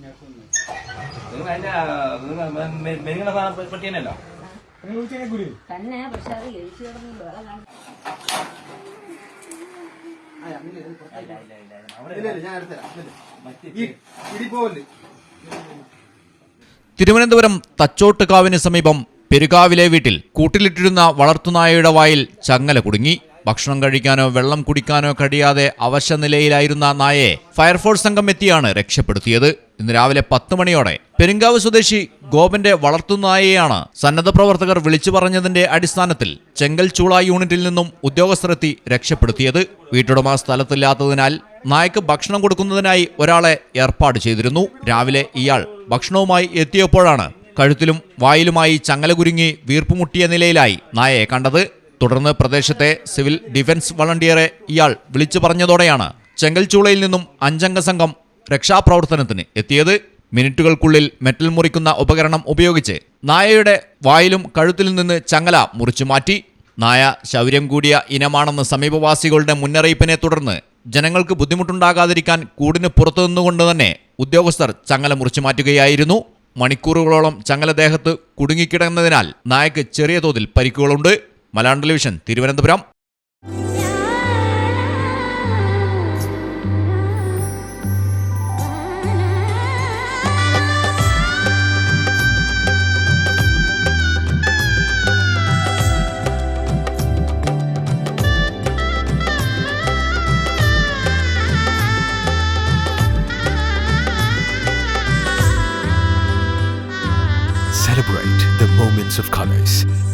നിങ്ങൾ അതിന്റെ മെരുങ്ങുന്ന സാധനം പറ്റി തന്നെയല്ലോ തന്നെ തിരുവനന്തപുരം തച്ചോട്ടുകാവിന് സമീപം പെരുകാവിലെ വീട്ടിൽ കൂട്ടിലിട്ടിരുന്ന വളർത്തുനായയുടെ വായിൽ ചങ്ങല കുടുങ്ങി. ഭക്ഷണം കഴിക്കാനോ വെള്ളം കുടിക്കാനോ കഴിയാതെ അവശനിലയിലായിരുന്ന നായയെ ഫയർഫോഴ്സ് സംഘം എത്തിയാണ് രക്ഷപ്പെടുത്തിയത്. ഇന്ന് രാവിലെ പത്ത് മണിയോടെ പെരുങ്കാവ് സ്വദേശി ഗോപന്റെ വളർത്തുനായയാണ് സന്നദ്ധ പ്രവർത്തകർ വിളിച്ചു പറഞ്ഞതിന്റെ അടിസ്ഥാനത്തിൽ ചെങ്കൽ ചൂള യൂണിറ്റിൽ നിന്നും ഉദ്യോഗസ്ഥരെത്തി രക്ഷപ്പെടുത്തിയത്. വീട്ടുടമ സ്ഥലത്തില്ലാത്തതിനാൽ നായക്ക് ഭക്ഷണം കൊടുക്കുന്നതിനായി ഒരാളെ ഏർപ്പാട് ചെയ്തിരുന്നു. രാവിലെ ഇയാൾ ഭക്ഷണവുമായി എത്തിയപ്പോഴാണ് കഴുത്തിലും വായിലുമായി ചങ്ങല കുരുങ്ങി വീർപ്പുമുട്ടിയ നിലയിലായി നായയെ കണ്ടത്. തുടർന്ന് പ്രദേശത്തെ സിവിൽ ഡിഫൻസ് വളണ്ടിയറെ ഇയാൾ വിളിച്ചു പറഞ്ഞതോടെയാണ് ചെങ്കൽച്ചൂളയിൽ നിന്നും അഞ്ചംഗ സംഘം രക്ഷാപ്രവർത്തനത്തിന് എത്തിയത്. മിനിറ്റുകൾക്കുള്ളിൽ മെറ്റൽ മുറിക്കുന്ന ഉപകരണം ഉപയോഗിച്ച് നായയുടെ വായിലും കഴുത്തിൽ നിന്ന് ചങ്ങല മുറിച്ചു മാറ്റി. നായ ശൗര്യം കൂടിയ ഇനമാണെന്ന് സമീപവാസികളുടെ മുന്നറിയിപ്പിനെ തുടർന്ന് ജനങ്ങൾക്ക് ബുദ്ധിമുട്ടുണ്ടാകാതിരിക്കാൻ കൂടിന് പുറത്തുനിന്നുകൊണ്ട് തന്നെ ഉദ്യോഗസ്ഥർ ചങ്ങല മുറിച്ചു മാറ്റുകയായിരുന്നു. മണിക്കൂറുകളോളം ചങ്ങല ദേഹത്ത് കുടുങ്ങിക്കിടന്നതിനാൽ നായക്ക് ചെറിയ തോതിൽ പരിക്കുകളുണ്ട്. Malayalam television Thiruvananthapuram of colors.